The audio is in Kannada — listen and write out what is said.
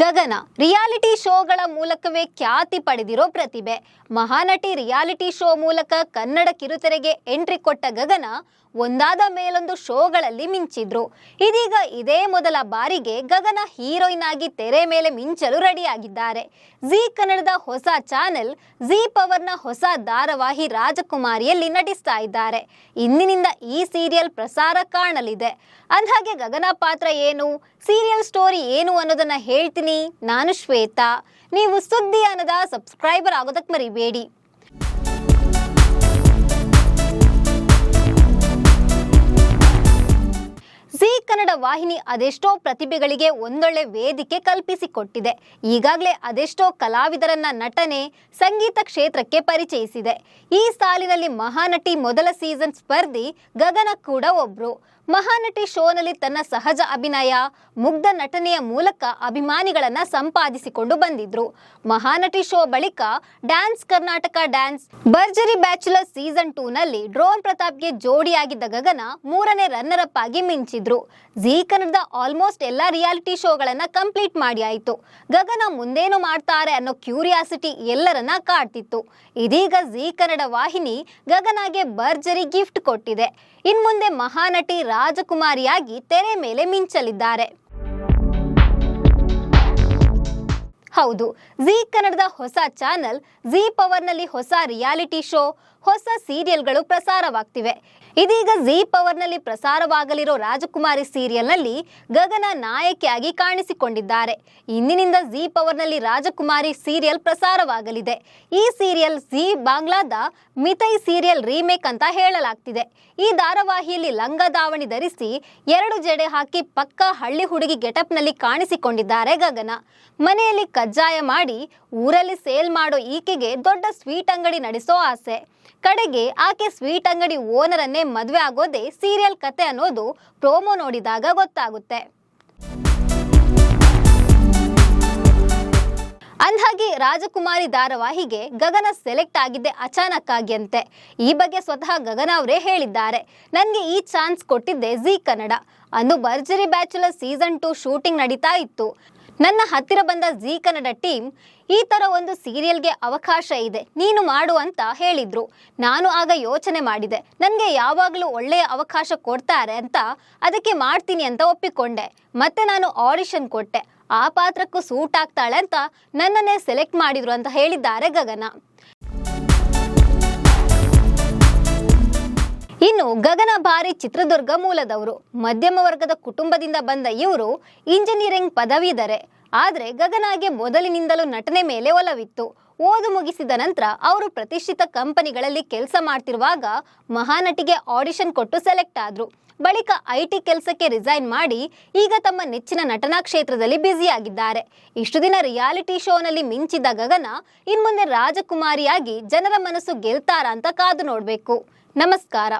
ಗಗನ, ರಿಯಾಲಿಟಿ ಶೋಗಳ ಮೂಲಕವೇ ಖ್ಯಾತಿ ಪಡೆದಿರೋ ಪ್ರತಿಭೆ. ಮಹಾನಟಿ ರಿಯಾಲಿಟಿ ಶೋ ಮೂಲಕ ಕನ್ನಡ ಕಿರುತೆರೆಗೆ ಎಂಟ್ರಿ ಕೊಟ್ಟ ಗಗನ ಒಂದಾದ ಮೇಲೊಂದು ಶೋಗಳಲ್ಲಿ ಮಿಂಚಿದ್ರು. ಇದೀಗ ಇದೇ ಮೊದಲ ಬಾರಿಗೆ ಗಗನ ಹೀರೋಯಿನ್ ಆಗಿ ತೆರೆ ಮೇಲೆ ಮಿಂಚಲು ರೆಡಿಯಾಗಿದ್ದಾರೆ. ಜಿ ಕನ್ನಡದ ಹೊಸ ಚಾನೆಲ್, ಜಿ ಪವರ್ನ ಹೊಸ ಧಾರಾವಾಹಿ ರಾಜಕುಮಾರಿಯಲ್ಲಿ ನಟಿಸ್ತಾ ಇದ್ದಾರೆ. ಇಂದಿನಿಂದ ಈ ಸೀರಿಯಲ್ ಪ್ರಸಾರ ಕಾಣಲಿದೆ. ಅಂದ್ಹಾಗೆ ಗಗನ ಪಾತ್ರ ಏನು? ಸೀರಿಯಲ್ ಸ್ಟೋರಿ ಏನು ಅನ್ನೋದನ್ನ ಹೇಳ್ತೀನಿ. ನಾನು ಶ್ವೇತಾ. ನೀವು ಸುದ್ದಿ ಅನ್ನದ ಸಬ್ಸ್ಕ್ರೈಬರ್ ಆಗೋದಕ್ಕೆ ಮರಿಬೇಡಿ. ಜಿ ಕನ್ನಡ ವಾಹಿನಿ ಅದೆಷ್ಟೋ ಪ್ರತಿಭೆಗಳಿಗೆ ಒಂದೊಳ್ಳೆ ವೇದಿಕೆ ಕಲ್ಪಿಸಿಕೊಟ್ಟಿದೆ. ಈಗಾಗಲೇ ಅದೆಷ್ಟೋ ಕಲಾವಿದರನ್ನ ನಟನೆ ಸಂಗೀತ ಕ್ಷೇತ್ರಕ್ಕೆ ಪರಿಚಯಿಸಿದೆ. ಈ ಸಾಲಿನಲ್ಲಿ ಮಹಾನಟಿ ಮೊದಲ ಸೀಸನ್ ಸ್ಪರ್ಧಿ ಗಗನ ಕೂಡ ಒಬ್ರು. ಮಹಾನಟಿ ಶೋನಲ್ಲಿ ತನ್ನ ಸಹಜ ಅಭಿನಯ, ಮುಗ್ಧ ನಟನೆಯ ಮೂಲಕ ಅಭಿಮಾನಿಗಳನ್ನ ಸಂಪಾದಿಸಿಕೊಂಡು ಬಂದಿದ್ರು. ಮಹಾನಟಿ ಶೋ ಬಳಿಕ dance Karnataka dance Bharjari bachelor season two ನಲ್ಲಿ ಡ್ರೋನ್ ಪ್ರತಾಪ್ಗೆ ಜೋಡಿಯಾಗಿದ್ದ ಗಗನ ಮೂರನೇ ರನ್ನರ್ ಅಪ್ ಆಗಿ ಮಿಂಚಿದ್ರು. ಜೀ ಕನ್ನಡದ ಆಲ್ಮೋಸ್ಟ್ ಎಲ್ಲಾ ರಿಯಾಲಿಟಿ ಶೋಗಳನ್ನ ಕಂಪ್ಲೀಟ್ ಮಾಡಿ ಆಯಿತು. ಗಗನ ಮುಂದೇನು ಮಾಡ್ತಾರೆ ಅನ್ನೋ ಕ್ಯೂರಿಯಾಸಿಟಿ ಎಲ್ಲರನ್ನ ಕಾಡ್ತಿತ್ತು. ಇದೀಗ ಜೀ ಕನ್ನಡ ವಾಹಿನಿ ಗಗನಾಗೆ ಭರ್ಜರಿ ಗಿಫ್ಟ್ ಕೊಟ್ಟಿದೆ. ಇನ್ಮುಂದೆ ಮಹಾನಟಿ ರಾಜಕುಮಾರಿಯಾಗಿ ತೆರೆ ಮೇಲೆ ಮಿಂಚಲಿದ್ದಾರೆ. ಹೌದು ಜಿ ಕನ್ನಡದ ಹೊಸ ಚಾನೆಲ್ ಜಿ ಪವರ್ನಲ್ಲಿ ಹೊಸ ರಿಯಾಲಿಟಿ ಶೋ ಹೊಸ ಸೀರಿಯಲ್ಗಳು ಪ್ರಸಾರವಾಗ್ತಿವೆ. ಇದೀಗ ಜಿ ಪವರ್ನಲ್ಲಿ ಪ್ರಸಾರವಾಗಲಿರೋ ರಾಜಕುಮಾರಿ ಸೀರಿಯಲ್ನಲ್ಲಿ ಗಗನ ನಾಯಕಿಯಾಗಿ ಕಾಣಿಸಿಕೊಂಡಿದ್ದಾರೆ. ಇಂದಿನಿಂದ ಜಿ ಪವರ್ನಲ್ಲಿ ರಾಜಕುಮಾರಿ ಸೀರಿಯಲ್ ಪ್ರಸಾರವಾಗಲಿದೆ. ಈ ಸೀರಿಯಲ್ ಜಿ ಬಾಂಗ್ಲಾದ ಮಿತೈ ಸೀರಿಯಲ್ ರೀಮೇಕ್ ಅಂತ ಹೇಳಲಾಗ್ತಿದೆ. ಈ ಧಾರಾವಾಹಿಯಲ್ಲಿ ಲಂಗ ದಾವಣಿ ಧರಿಸಿ ಎರಡು ಜಡೆ ಹಾಕಿ ಪಕ್ಕ ಹಳ್ಳಿ ಹುಡುಗಿ ಗೆಟಪ್ನಲ್ಲಿ ಕಾಣಿಸಿಕೊಂಡಿದ್ದಾರೆ ಗಗನ. ಮನೆಯಲ್ಲಿ ಕಜ್ಜಾಯ ಮಾಡಿ ಊರಲ್ಲಿ ಸೇಲ್ ಮಾಡೋ ಈಕೆಗೆ ದೊಡ್ಡ ಸ್ವೀಟ್ ಅಂಗಡಿ ನಡೆಸೋ ಆಸೆ. ಕಡೆಗೆ ಆಕೆ ಸ್ವೀಟ್ ಅಂಗಡಿ ಓನರನ್ನೇ ಮದುವೆ ಆಗೋದೇ ಸೀರಿಯಲ್ ಕತೆ ಅನ್ನೋದು ಪ್ರೋಮೋ ನೋಡಿದಾಗ ಗೊತ್ತಾಗುತ್ತೆ. ಅಂದ್ಹಾಗೆ ರಾಜಕುಮಾರಿ ಧಾರಾವಾಹಿಗೆ ಗಗನ ಸೆಲೆಕ್ಟ್ ಆಗಿದ್ದೆ ಅಚಾನಕ್ ಆಗಿ ಅಂತೆ ಈ ಬಗ್ಗೆ ಸ್ವತಃ ಗಗನ ಅವರೇ ಹೇಳಿದ್ದಾರೆ. ನನಗೆ ಈ ಚಾನ್ಸ್ ಕೊಟ್ಟಿದ್ದೆ ಜಿ ಕನ್ನಡ. ಅಂದು ಭರ್ಜರಿ ಬ್ಯಾಚುಲರ್ ಸೀಸನ್ ಟು ಶೂಟಿಂಗ್ ನಡೀತಾ ಇತ್ತು. ನನ್ನ ಹತ್ತಿರ ಬಂದ ಜಿ ಕನ್ನಡ ಟೀಮ್ ಈ ಥರ ಒಂದು ಸೀರಿಯಲ್ಗೆ ಅವಕಾಶ ಇದೆ, ನೀನು ಮಾಡು ಅಂತ ಹೇಳಿದ್ರು. ನಾನು ಆಗ ಯೋಚನೆ ಮಾಡಿದೆ, ನನಗೆ ಯಾವಾಗಲೂ ಒಳ್ಳೆಯ ಅವಕಾಶ ಕೊಡ್ತಾರೆ ಅಂತ, ಅದಕ್ಕೆ ಮಾಡ್ತೀನಿ ಅಂತ ಒಪ್ಪಿಕೊಂಡೆ. ಮತ್ತೆ ನಾನು ಆಡಿಷನ್ ಕೊಟ್ಟೆ, ಆ ಪಾತ್ರಕ್ಕೂ ಸೂಟ್ ಆಗ್ತಾಳೆ ಅಂತ ನನ್ನನ್ನೇ ಸೆಲೆಕ್ಟ್ ಮಾಡಿದ್ರು ಅಂತ ಹೇಳಿದ್ದಾರೆ ಗಗನ. ಇನ್ನು ಗಗನ ಬಾರಿ ಚಿತ್ರದುರ್ಗ ಮೂಲದವರು. ಮಧ್ಯಮ ವರ್ಗದ ಕುಟುಂಬದಿಂದ ಬಂದ ಇವರು ಇಂಜಿನಿಯರಿಂಗ್ ಪದವೀಧರೆ. ಆದರೆ ಗಗನಾಗೆ ಮೊದಲಿನಿಂದಲೂ ನಟನೆ ಮೇಲೆ ಒಲವಿತ್ತು. ಓದು ಮುಗಿಸಿದ ನಂತರ ಅವರು ಪ್ರತಿಷ್ಠಿತ ಕಂಪನಿಗಳಲ್ಲಿ ಕೆಲಸ ಮಾಡ್ತಿರುವಾಗ ಮಹಾನಟಿಗೆ ಆಡಿಷನ್ ಕೊಟ್ಟು ಸೆಲೆಕ್ಟ್ ಆದ್ರು. ಬಳಿಕ ಐ ಟಿ ಕೆಲಸಕ್ಕೆ ರಿಸೈನ್ ಮಾಡಿ ಈಗ ತಮ್ಮ ನೆಚ್ಚಿನ ನಟನಾ ಕ್ಷೇತ್ರದಲ್ಲಿ ಬ್ಯುಸಿಯಾಗಿದ್ದಾರೆ. ಇಷ್ಟು ದಿನ ರಿಯಾಲಿಟಿ ಶೋನಲ್ಲಿ ಮಿಂಚಿದ್ದ ಗಗನ ಇನ್ಮುಂದೆ ರಾಜಕುಮಾರಿಯಾಗಿ ಜನರ ಮನಸ್ಸು ಗೆಲ್ತಾರ ಅಂತ ಕಾದು ನೋಡಬೇಕು. ನಮಸ್ಕಾರ.